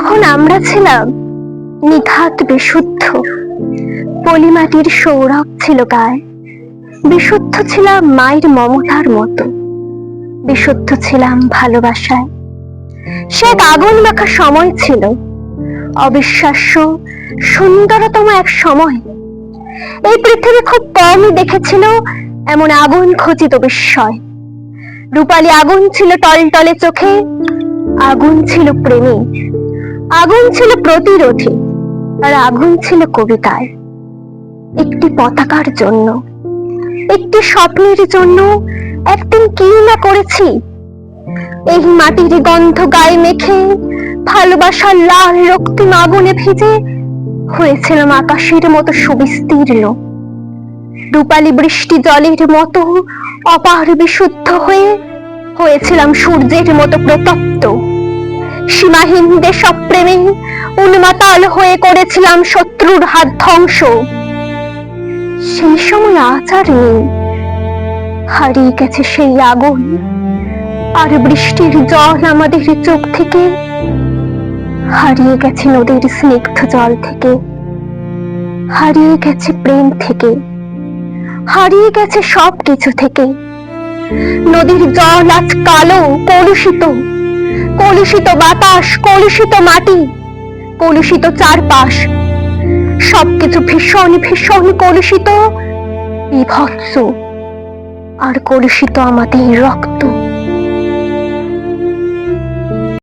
তখন আমরা ছিলাম, নিঘাত বিশুদ্ধ। পলিমাটির সৌরভ ছিল গায়ে। বিশুদ্ধ ছিলাম মায়ের মমতার মতো। বিশুদ্ধ ছিলাম ভালোবাসায়। সে আগুন মাখা সময় ছিল। অবিশ্বাস্য, সুন্দরতম এক সময়। এই পৃথিবী খুব কমই দেখেছিল এমন আগুন খচিত বিস্ময়। রূপালী আগুন ছিল টলটলে চোখে, আগুন ছিল প্রেমী। আগুন ছিল প্রতিরোধী, আর আগুন ছিল কবিতায় একটি পতাকার জন্য, একটি স্বপ্নের জন্য একদিন কি না করেছি? এই মাটির গন্ধ গায়ে মেখে, ভালোবাসার লাল রক্তিম আগুনে ভিজে হয়েছিলাম আকাশের মতো সুবিস্তীর্ণ। রূপালী বৃষ্টি জলের মতো অপার বিশুদ্ধ হয়ে হয়েছিলাম সূর্যের মতো প্রতপ্ত। সীমাহীন দেশপ্রেমে উন্মাতাল হয়ে করেছিলাম শত্রুর হাত ধ্বংস। সেই সময় আচার নেই হারিয়ে গেছে সেই আগুন, আর বৃষ্টির জল আমাদের চোখ থেকে হারিয়ে গেছে নদীর স্নিগ্ধ জল থেকে, হারিয়ে গেছে প্রেম থেকে, হারিয়ে গেছে সব কিছু থেকে। নদীর জল আজ কালো, কলুষিত কলুষিত বাতাস, কলুষিত মাটি, কলুষিত চারপাশ, সবকিছু ভীষণ ভীষণ কলুষিত। বিভৎস আর কলুষিত আমাদের রক্ত।